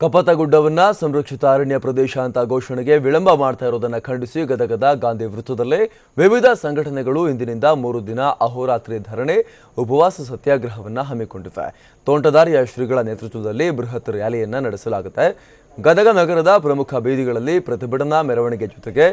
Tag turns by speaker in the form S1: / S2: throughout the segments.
S1: ಕಪತಗುಡ್ಡವನ್ನ ಸಂರಕ್ಷಿತ ಅರಣ್ಯ ಪ್ರದೇಶ ಅಂತ ಘೋಷಣೆಗೆ ವಿಳಂಬ ಮಾಡ್ತಾ ಇರೋದನ್ನ ಖಂಡಿಸಿ ಗದಗದ ಗಾಂಧಿ ವೃತ್ತದಲ್ಲೇ ವಿವಿಧ ಸಂಘಟನೆಗಳು ಇಂದಿನಿಂದ ಮೂರು ದಿನ ಅಹೋರಾತ್ರಿ ಧರಣಿ, ಉಪವಾಸ ಸತ್ಯಾಗ್ರಹವನ್ನ ಹಮ್ಮಿಕೊಂಡಿವೆ. ತೋಂಟದಾರಿಯ ಶ್ರೀಗಳ ನೇತೃತ್ವದಲ್ಲಿ ಬೃಹತ್ ರ್ಯಾಲಿಯನ್ನ ನಡೆಸಲಾಗುತ್ತೆ. ಗದಗ ನಗರದ ಪ್ರಮುಖ ಬೀದಿಗಳಲ್ಲಿ ಪ್ರತಿಭಟನಾ ಮೆರವಣಿಗೆ ಜೊತೆಗೆ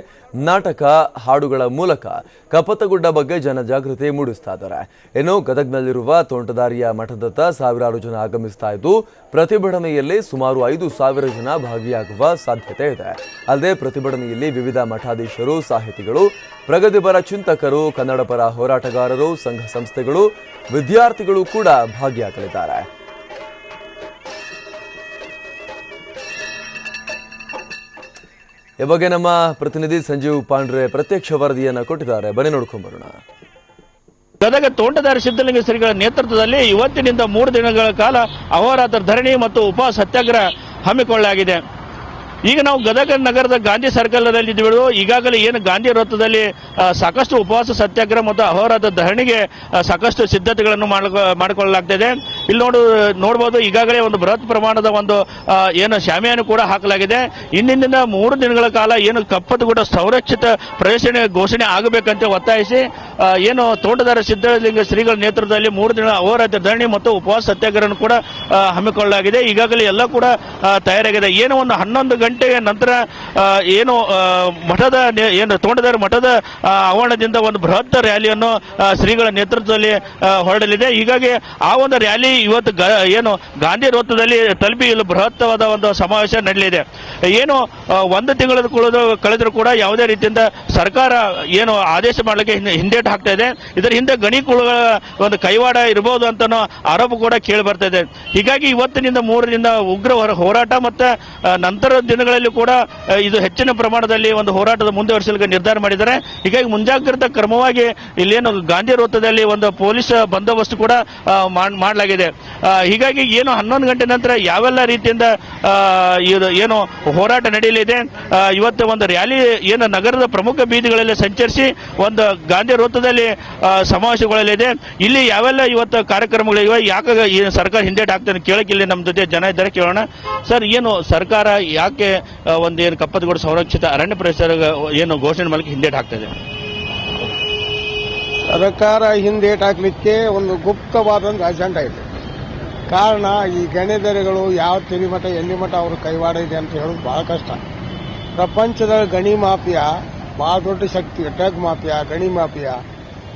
S1: ನಾಟಕ ಹಾಡುಗಳ ಮೂಲಕ ಕಪತಗುಡ್ಡ ಬಗ್ಗೆ ಜನಜಾಗೃತಿ ಮೂಡಿಸ್ತಾ ಇದ್ದಾರೆ. ಇನ್ನು ಗದಗ್ನಲ್ಲಿರುವ ತೋಂಟದಾರಿಯ ಮಠದತ್ತ ಸಾವಿರಾರು ಜನ ಆಗಮಿಸ್ತಾ ಇದ್ದು, ಪ್ರತಿಭಟನೆಯಲ್ಲಿ ಸುಮಾರು ಐದು ಸಾವಿರ ಜನ ಭಾಗಿಯಾಗುವ ಸಾಧ್ಯತೆ ಇದೆ. ಅಲ್ಲದೆ ಪ್ರತಿಭಟನೆಯಲ್ಲಿ ವಿವಿಧ ಮಠಾಧೀಶರು, ಸಾಹಿತಿಗಳು, ಪ್ರಗತಿಪರ ಚಿಂತಕರು ಕನ್ನಡ ಪರ ಹೋರಾಟಗಾರರು, ಸಂಘ ಸಂಸ್ಥೆಗಳು, ವಿದ್ಯಾರ್ಥಿಗಳು ಕೂಡ ಭಾಗಿಯಾಗಲಿದ್ದಾರೆ. ಈ ಬಗ್ಗೆ ನಮ್ಮ ಪ್ರತಿನಿಧಿ ಸಂಜೀವ್ ಪಾಂಡ್ರೆ ಪ್ರತ್ಯಕ್ಷ ವರದಿಯನ್ನು ಕೊಟ್ಟಿದ್ದಾರೆ. ಬನ್ನಿ ನೋಡ್ಕೊಂಡ್ ಬರೋಣ.
S2: ಗದಗ ತೋಂಟದಾರಿ ಸಿದ್ದಲಿಂಗ ಶ್ರೀಗಳ ನೇತೃತ್ವದಲ್ಲಿ ಇವತ್ತಿನಿಂದ ಮೂರು ದಿನಗಳ ಕಾಲ ಅಹೋರಾತ್ರ ಧರಣಿ ಮತ್ತು ಉಪವಾಸ ಸತ್ಯಾಗ್ರಹ ಹಮ್ಮಿಕೊಳ್ಳಲಾಗಿದೆ. ಈಗ ನಾವು ಗದಗ ನಗರದ ಗಾಂಧಿ ಸರ್ಕಲ್ನಲ್ಲಿ ಇದ್ದೀವಿ ಈಗಾಗಲೇ ಏನು ಗಾಂಧಿ ವೃತ್ತದಲ್ಲಿ ಸಾಕಷ್ಟು ಉಪವಾಸ ಸತ್ಯಾಗ್ರಹ ಮತ್ತು ಅಹೋರಾತ್ರ ಧರಣಿಗೆ ಸಾಕಷ್ಟು ಸಿದ್ಧತೆಗಳನ್ನು ಮಾಡ್ಕೊ- ಮಾಡಿಕೊಳ್ಳಲಾಗ್ತಿದೆ. ಇಲ್ಲಿ ನೋಡು, ನೋಡ್ಬೋದು, ಈಗಾಗಲೇ ಒಂದು ಬೃಹತ್ ಪ್ರಮಾಣದ ಒಂದು ಏನು ಶಾಮಿಯನ್ನು ಕೂಡ ಹಾಕಲಾಗಿದೆ. ಇಂದಿನಿಂದ ಮೂರು ದಿನಗಳ ಕಾಲ ಏನು ಕಪ್ಪತ್ತುಗುಡ್ಡ ಸಂರಕ್ಷಿತ ಪ್ರದೇಶ ಘೋಷಣೆ ಆಗಬೇಕಂತ ಒತ್ತಾಯಿಸಿ ಏನು ತೋಟದಾರ ಸಿದ್ದಲಿಂಗ ಶ್ರೀಗಳ ನೇತೃತ್ವದಲ್ಲಿ ಮೂರು ದಿನಗಳ ಅಹೋರಾತ್ರ ಧರಣಿ ಮತ್ತು ಉಪವಾಸ ಸತ್ಯಾಗ್ರಹ ಕೂಡ ಹಮ್ಮಿಕೊಳ್ಳಲಾಗಿದೆ. ಈಗಾಗಲೇ ಎಲ್ಲ ಕೂಡ ತಯಾರಾಗಿದೆ. ಏನು ಒಂದು ಹನ್ನೊಂದು ಗಂಟೆಯ ನಂತರ ಏನು ಮಠದ ಏನು ತೋಟದಾರ ಮಠದ ಆವರಣದಿಂದ ಒಂದು ಬೃಹತ್ ರ್ಯಾಲಿಯನ್ನು ಶ್ರೀಗಳ ನೇತೃತ್ವದಲ್ಲಿ ಹೊರಡಲಿದೆ. ಹೀಗಾಗಿ ಆ ಒಂದು ರ್ಯಾಲಿ ಇವತ್ತು ಏನು ಗಾಂಧಿ ವೃತ್ತದಲ್ಲಿ ತಲುಪಿ ಇಲ್ಲಿ ಬೃಹತ್ತವಾದ ಒಂದು ಸಮಾವೇಶ ನಡೆಯಲಿದೆ ಏನು ಒಂದು ತಿಂಗಳ ಕುಳಿದು ಕಳೆದರೂ ಕೂಡ ಯಾವುದೇ ರೀತಿಯಿಂದ ಸರ್ಕಾರ ಏನು ಆದೇಶ ಮಾಡಲಿಕ್ಕೆ ಹಿಂದೆ ಹಿಂದೇಟು ಹಾಕ್ತಾ ಇದೆ. ಇದರ ಹಿಂದೆ ಗಣಿಕುಳುಗಳ ಒಂದು ಕೈವಾಡ ಇರಬಹುದು ಅಂತ ಆರೋಪ ಕೂಡ ಕೇಳಿ ಬರ್ತಾ ಇದೆ. ಹೀಗಾಗಿ ಇವತ್ತಿನಿಂದ ಮೂರರಿಂದ ಉಗ್ರ ಹೊರ- ಹೋರಾಟ ಮತ್ತು ನಂತರ ದಿನಗಳಲ್ಲಿ ಕೂಡ ಇದು ಹೆಚ್ಚಿನ ಪ್ರಮಾಣದಲ್ಲಿ ಒಂದು ಹೋರಾಟದ ಮುಂದುವರಿಸಲಿಕ್ಕೆ ನಿರ್ಧಾರ ಮಾಡಿದ್ದಾರೆ. ಹೀಗಾಗಿ ಮುಂಜಾಗ್ರತಾ ಕ್ರಮವಾಗಿ ಇಲ್ಲೇನು ಗಾಂಧಿ ವೃತ್ತದಲ್ಲಿ ಒಂದು ಪೊಲೀಸ್ ಬಂದೋಬಸ್ತ್ ಕೂಡ ಮಾಡಲಾಗಿದೆ. ಆ, ಹೀಗಾಗಿ ಏನು ಹನ್ನೊಂದು ಗಂಟೆ ನಂತರ ಯಾವೆಲ್ಲ ರೀತಿಯಿಂದ ಇದು ಏನು ಹೋರಾಟ ನಡೆಯಲಿದೆ? ಇವತ್ತು ಒಂದು ರ್ಯಾಲಿ ಏನು ನಗರದ ಪ್ರಮುಖ ಬೀದಿಗಳಲ್ಲಿ ಸಂಚರಿಸಿ ಒಂದು ಗಾಂಧಿ ವೃತ್ತದಲ್ಲಿ ಸಮಾವೇಶಗೊಳ್ಳಲಿದೆ. ಇಲ್ಲಿ ಯಾವೆಲ್ಲ ಇವತ್ತು ಕಾರ್ಯಕ್ರಮಗಳಿವೆ? ಯಾಕೆ ಈ ಸರ್ಕಾರ ಹಿಂದೇಟ್ ಆಗ್ತಾನೆ ಕೇಳಕ್ಕೆ ಇಲ್ಲಿ ನಮ್ಮ ಜೊತೆ ಜನ ಇದ್ದಾರೆ ಕೇಳೋಣ. ಸರ್ ಏನು ಸರ್ಕಾರ ಯಾಕೆ ಒಂದು ಏನು ಕಪ್ಪತ್ತಗೌಡ ಸಂರಕ್ಷಿತ ಅರಣ್ಯ ಪರಿಸರ ಏನು ಘೋಷಣೆ ಮಾಡಲಿಕ್ಕೆ ಹಿಂದೇಟ್ ಆಗ್ತದೆ
S3: ಸರ್ಕಾರ ಹಿಂದೇಟ್ ಹಾಕ್ಲಿಕ್ಕೆ ಒಂದು ಗುಪ್ತವಾದೊಂದು ಅಜೆಂಡಾ ಇದೆ. ಕಾರಣ ಈ ಗಣಿಧರೆಗಳು ಯಾವ ತಿಳಿ ಮಠ ಎಲ್ಲಿ ಮಠ ಅವರು ಕೈವಾಡ ಇದೆ ಅಂತ ಹೇಳೋದು ಬಹಳ ಕಷ್ಟ. ಪ್ರಪಂಚದ ಗಣಿ ಮಾಫಿಯಾ, ಬಹಳ ದೊಡ್ಡ ಶಕ್ತಿ, ಡ್ರಗ್ ಮಾಫಿಯಾ, ಗಣಿ ಮಾಫಿಯಾ,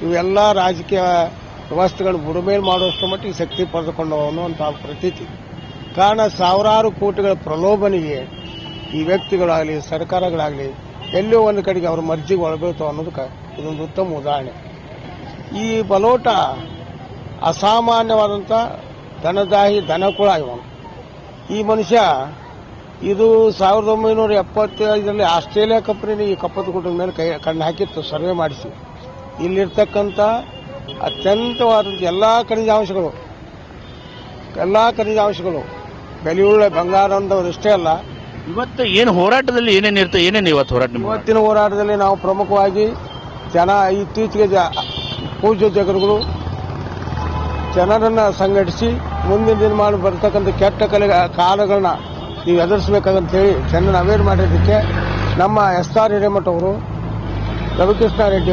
S3: ಇವೆಲ್ಲ ರಾಜಕೀಯ ವ್ಯವಸ್ಥೆಗಳು ಬುಡಮೇಲ್ ಮಾಡುವಷ್ಟು ಮಟ್ಟಿಗೆ ಶಕ್ತಿ ಪಡೆದುಕೊಂಡು ಅನ್ನುವಂಥ ಪ್ರತೀತಿ. ಕಾರಣ ಸಾವಿರಾರು ಕೋಟಿಗಳ ಪ್ರಲೋಭನೆಗೆ ಈ ವ್ಯಕ್ತಿಗಳಾಗಲಿ, ಸರ್ಕಾರಗಳಾಗಲಿ ಎಲ್ಲೋ ಒಂದು ಕಡೆಗೆ ಅವ್ರ ಮರ್ಜಿಗೆ ಒಳಬೇಕು ಅನ್ನೋದಕ್ಕೆ ಇದೊಂದು ಉತ್ತಮ ಉದಾಹರಣೆ. ಈ ಬಲೋಟ ಅಸಾಮಾನ್ಯವಾದಂಥ ದನದಾಹಿ ದನಕುಳ ಇವನು. ಈ ಮನುಷ್ಯ ಇದು ಸಾವಿರದ ಒಂಬೈನೂರ ಎಪ್ಪತ್ತೈದರಲ್ಲಿ ಆಸ್ಟ್ರೇಲಿಯಾ ಕಂಪ್ನಿನ ಈ ಕಪ್ಪತ್ತಗುಡ್ಡದ ಮೇಲೆ ಕೈ ಕಣ್ಣು ಹಾಕಿತ್ತು ಸರ್ವೆ ಮಾಡಿಸಿ. ಇಲ್ಲಿರ್ತಕ್ಕಂಥ ಅತ್ಯಂತವಾದಂಥ ಎಲ್ಲ ಖನಿಜಾಂಶಗಳು ಎಲ್ಲ ಖನಿಜಾಂಶಗಳು ಬೆಲೆಯುಳ್ಳ ಬಂಗಾರ ಅಂತವರಷ್ಟೇ ಅಲ್ಲ.
S2: ಇವತ್ತು ಏನು ಹೋರಾಟದಲ್ಲಿ ಏನೇನು ಇರ್ತದೆ ಏನೇನು ಇವತ್ತು ಹೋರಾಟ
S3: ಇವತ್ತಿನ ಹೋರಾಟದಲ್ಲಿ ನಾವು ಪ್ರಮುಖವಾಗಿ ಜನ ಇತ್ತೀಚೆಗೆ ಜ ಪೂಜ್ಯ ಜಗರುಗಳು ಜನರನ್ನು ಸಂಘಟಿಸಿ ಮುಂದಿನ ದಿನಮಾನ ಬರ್ತಕ್ಕಂಥ ಕೆಟ್ಟ ಕಲೆ ಕಾಲಗಳನ್ನ ನೀವು ಎದುರಿಸಬೇಕಂತ ಹೇಳಿ ಜನನ ಅವೇರ್ ಮಾಡಿದ್ದಕ್ಕೆ ನಮ್ಮ ಎಸ್ ಆರ್ ಹಿರೇಮಠ ಅವರು ರವಿಕೃಷ್ಣ ರೆಡ್ಡಿ